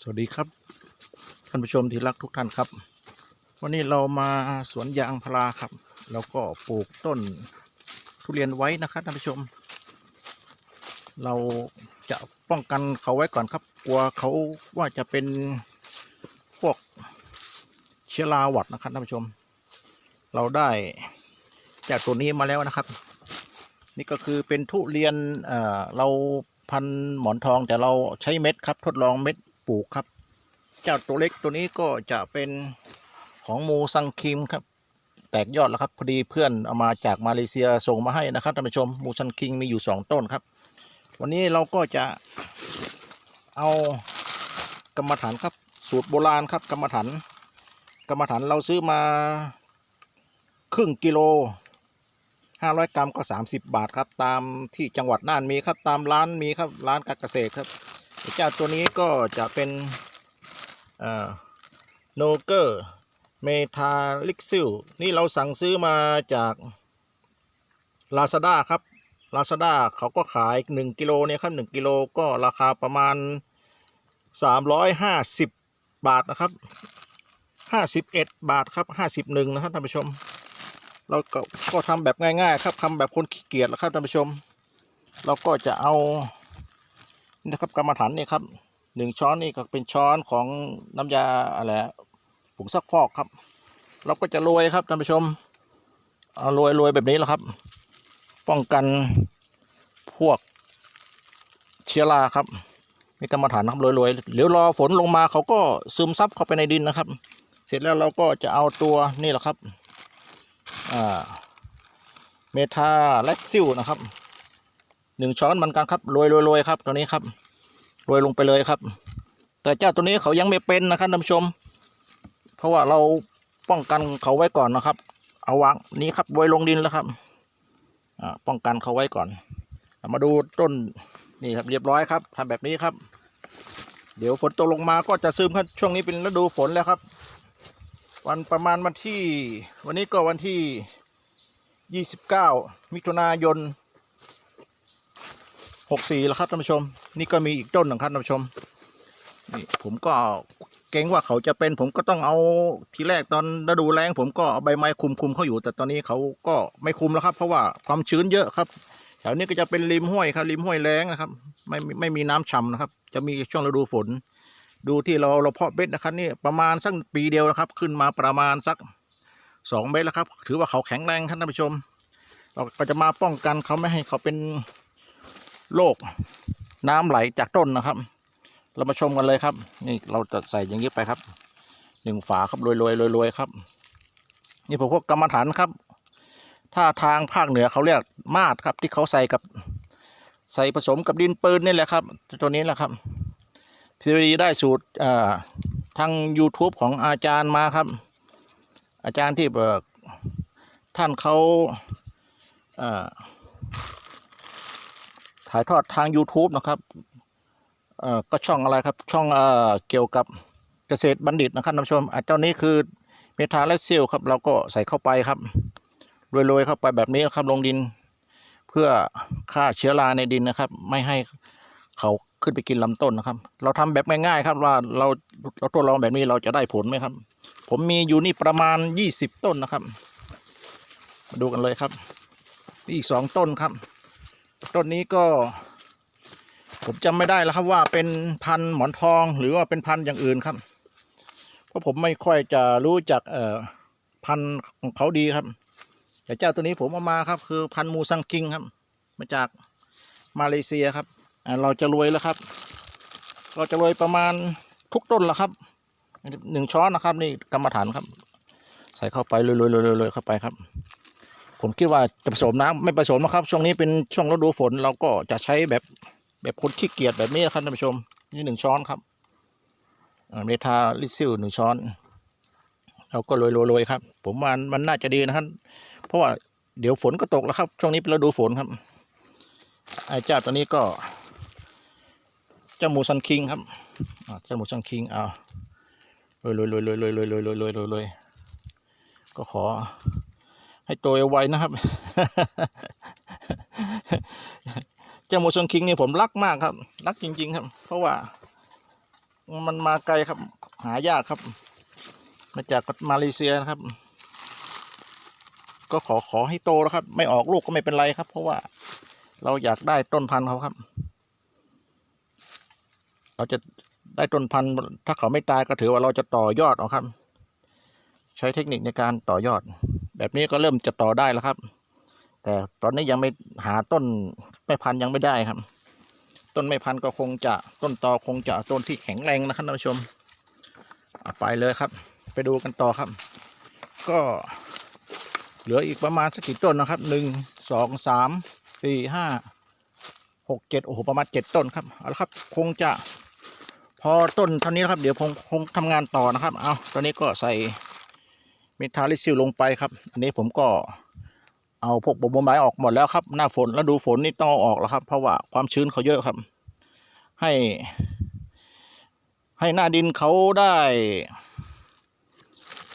สวัสดีครับ ท่านผู้ชมที่รักทุกท่านครับ วันนี้เรามาสวนยางพาราครับ แล้วก็ปลูกต้นทุเรียนไว้นะครับท่านผู้ชม เราจะป้องกันเขาไว้ก่อนครับ กลัวเขาว่าจะเป็นพวกเชื้อราหวัดนะครับท่านผู้ชม เราได้จากตัวนี้มาแล้วนะครับ นี่ก็คือเป็นทุเรียนเอ่อเราพันหมอนทองแต่เราใช้เม็ดครับทดลองเม็ด ปลูกครับ เจ้าตัวเล็กตัวนี้ก็จะเป็นของมูซังคิมครับ แตกยอดแล้วครับพอดีเพื่อนเอามาจากมาเลเซียส่งมาให้นะครับท่านผู้ชมมูซังคิงมีอยู่สองต้นครับ วันนี้เราก็จะเอากรรมฐานครับสูตรโบราณครับกรรมฐานกรรมฐานเราซื้อมาครึ่งกิโล 500 กรัมก็ 30 บาทครับ ตามที่จังหวัดน่านมีครับ ตามร้านมีครับ ร้านการเกษตรครับ เจ้าตัวนี้ก็จะเป็นโนเกอร์เมทาลิกซิลนี่เราสั่งซื้อมาจาก Lazada ครับ Lazada เขาก็ขาย 1 กิโลเนี่ยครับ 1 กิโลก็ราคาประมาณ 350 บาทนะครับ 51 บาทครับ 51 นะครับท่านผู้ชม เราก็ก็ทำแบบง่ายๆครับทำแบบคนขี้เกียจแล้วครับท่านผู้ชม เราก็จะเอา นะครับกรรมฐานนี่ครับหนึ่งช้อนนี่ก็เป็นช้อนของน้ำยาอะไรผงซักฟอกครับ เราก็จะโรยครับท่านผู้ชมเอาโรยโรยแบบนี้แหละครับ ป้องกันพวกเชื้อราครับนี่กรรมฐานนะครับโรยโรยเดี๋ยวรอฝนลงมาเขาก็ซึมซับเข้าไปในดินนะครับ เสร็จแล้วเราก็จะเอาตัวนี่แหละครับเมทาแล็กซิลนะครับ หนึ่งช้อนเหมือนกันครับโรยโรยโรยครับตัวนี้ครับโรยลงไปเลยครับ แต่เจ้าตัวนี้เขายังไม่เป็นนะครับท่านผู้ชม เพราะว่าเราป้องกันเขาไว้ก่อนนะครับ เอาวางนี้ครับโรยลงดินแล้วครับป้องกันเขาไว้ก่อน มาดูต้นนี่ครับเรียบร้อยครับทำแบบนี้ครับ เดี๋ยวฝนตกลงมาก็จะซึมครับช่วงนี้เป็นฤดูฝนแล้วครับ วันประมาณวันที่ วันนี้ก็วันที่ 29 มิถุนายน 64แล้วครับท่านผู้ชม นี่ก็มีอีกต้นหนึ่งครับท่านผู้ชมนี่ผมก็เกรงว่าเขาจะเป็น ผมก็ต้องเอาทีแรกตอนฤดูแล้ง ผมก็เอาใบไม้คุมคุมเขาอยู่ แต่ตอนนี้เขาก็ไม่คุมแล้วครับ เพราะว่าความชื้นเยอะครับแถวนี้ก็จะเป็นริมห้วยครับริมห้วยแล้งนะครับ ไม่ไม่มีน้ำฉ่ำนะครับ จะมีช่วงฤดูฝน ดูที่เราเราเพาะเบ็ดนะครับนี่ประมาณสักปีเดียวนะครับ ขึ้นมาประมาณสักสองเมตรแล้วครับ ถือว่าเขาแข็งแรงครับท่านผู้ชม เราก็จะมาป้องกันเขาไม่ให้เขาเป็น โรคน้ำไหลจากต้นนะครับ เรามาชมกันเลยครับ นี่เราจะใส่อย่างนี้ไปครับหนึ่งฝาครับโรยโรยโรยโรยครับ นี่ผมพวกกรรมฐานครับ ถ้าทางภาคเหนือเขาเรียกมาดครับ ที่เขาใส่กับใส่ผสมกับดินปืนนี่แหละครับ ตัวนี้แหละครับทีวีได้สูตรทาง YouTube ของอาจารย์มาครับ อาจารย์ที่เบิกท่านเขาอ่า ถ่ายทอดทาง YouTube นะครับเอ่อก็ช่องอะไรครับช่องเอ่อเกี่ยวกับเกษตรบัณฑิตนะครับท่านผู้ชมอะเจ้านี้คือเมทาและเซลครับเราก็ใส่เข้าไปครับโรยๆเข้าไปแบบนี้นะครับลงดิน เพื่อฆ่าเชื้อราในดินนะครับ ไม่ให้เขาขึ้นไปกินลำต้นนะครับ เราทำแบบง่ายๆครับว่าเราเราทดลองแบบนี้เราจะได้ผลไหมครับ ผมมีอยู่นี่ประมาณ 20 ต้นนะครับ มาดูกันเลยครับนี่อีกสองต้นครับ ต้นนี้ก็ ผมจำไม่ได้แล้วครับว่าเป็นพันหมอนทองหรือว่าเป็นพันอย่างอื่นครับ เพราะผมไม่ค่อยจะรู้จักเอ่อพันของเขาดีครับ แต่เจ้าตัวนี้ผมเอามาครับ คือพันมูซังคิงครับ มาจากมาเลเซียครับเราจะรวยแล้วครับ เราจะรวยประมาณทุกต้นแล้วครับหนึ่งช้อนนะครับ นี่กรรมฐานครับ ใส่เข้าไปเลยเลยเลยเลยเข้าไปครับ ผมคิดว่าจะผสมน้ำไม่ผสมนะครับ ช่วงนี้เป็นช่วงฤดูฝนเราก็จะใช้แบบแบบคนขี้เกียจแบบนี้ครับท่านผู้ชม นี่หนึ่งช้อนครับเมทาลิซิลหนึ่งช้อนเราก็โรยโรยครับ ผมว่ามันน่าจะดีนะครับ เพราะว่าเดี๋ยวฝนก็ตกแล้วครับ ช่วงนี้เป็นฤดูฝนครับไอ้เจ้าตัวนี้ก็เจ้าหมูซันคิงครับเจ้าหมูซันคิงเอาลอยลอยลอยลอยลอยลอยลอยลอยลอยลอยลอยก็ขอ ให้โตไวๆนะครับ เจ้าหมูซันคิงนี่ผมรักมากครับ รักจริง ๆ ครับ เพราะว่า มันมาไกลครับ หายากครับ มาจากมาเลเซียนะครับ ก็ขอขอให้โตแล้วครับ ไม่ออกลูกก็ไม่เป็นไรครับ เพราะว่าเราอยากได้ต้นพันธุ์เขาครับ เราจะได้ต้นพันธุ์ถ้าเขาไม่ตายก็ถือว่าเราจะต่อยอดเอาครับ ใช้เทคนิคในการต่อยอด แบบนี้ก็เริ่มจะต่อได้แล้วครับ แต่ตอนนี้ยังไม่หาต้นแม่พันยังไม่ได้ครับ ต้นแม่พันก็คงจะต้นตอคงจะต้นที่แข็งแรงนะครับท่านผู้ชมไปเลยครับ ไปดูกันต่อครับ ก็เหลืออีกประมาณสักกี่ต้นนะครับหนึ่งสองสามสี่ห้าหกเจ็ดโอ้โหประมาณเจ็ดต้นครับเอาละครับคงจะพอต้นเท่านี้นะครับ เดี๋ยวผมคงทำงานต่อนะครับ เอาตอนนี้ก็ใส่ มีทาลิซิลลงไปครับ อันนี้ผมก็เอาพวกใบไม้ออกหมดแล้วครับ หน้าฝนแล้วดูฝนนี่ต้องเอาออกแล้วครับ เพราะว่าความชื้นเขาเยอะครับ ให้ ให้หน้าดินเขาได้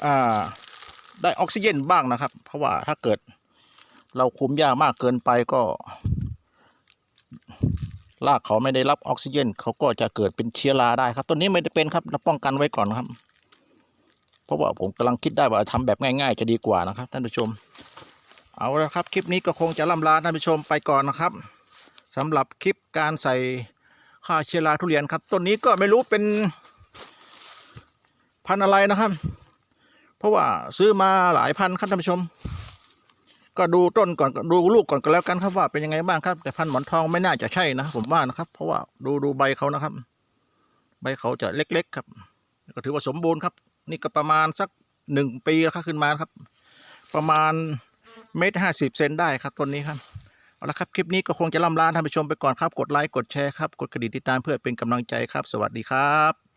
อ่าได้ออกซิเจนบ้างนะครับ เพราะว่าถ้าเกิดเราคุมหญ้ามากเกินไปก็รากเขาไม่ได้รับออกซิเจนเขาก็จะเกิดเป็นเชื้อราได้ครับต้นนี้ไม่ได้เป็นครับเราป้องกันไว้ก่อนครับ เพราะว่าผมกำลังคิดได้ว่าทำแบบง่าย ๆ จะดีกว่านะครับ ท่านผู้ชม เอาละครับ คลิปนี้ก็คงจะล่ำลาท่านผู้ชมไปก่อนนะครับสำหรับคลิปการใส่ฆ่าเชื้อราทุเรียนครับต้นนี้ก็ไม่รู้เป็นพันอะไรนะครับ เพราะว่าซื้อมาหลายพันครับท่านผู้ชม ก็ดูต้นก่อนดูลูกก่อนก็แล้วกันครับว่าเป็นยังไงบ้างครับ แต่พันหมอนทองไม่น่าจะใช่นะผมว่านะครับ เพราะว่าดูดูใบเขานะครับ ใบเขาจะเล็ก ๆ ครับ ก็ถือว่าสมบูรณ์ครับ นี่ก็ประมาณสักหนึ่งปีแล้วครับขึ้นมาครับ ประมาณเมตรห้าสิบเซนได้ครับต้นนี้ครับเอาละครับ คลิปนี้ก็คงจะล่ำลาท่านผู้ชมไปก่อนครับ กดไลค์ กดแชร์ครับ กดกระดิ่งติดตามเพื่อเป็นกำลังใจครับ สวัสดีครับ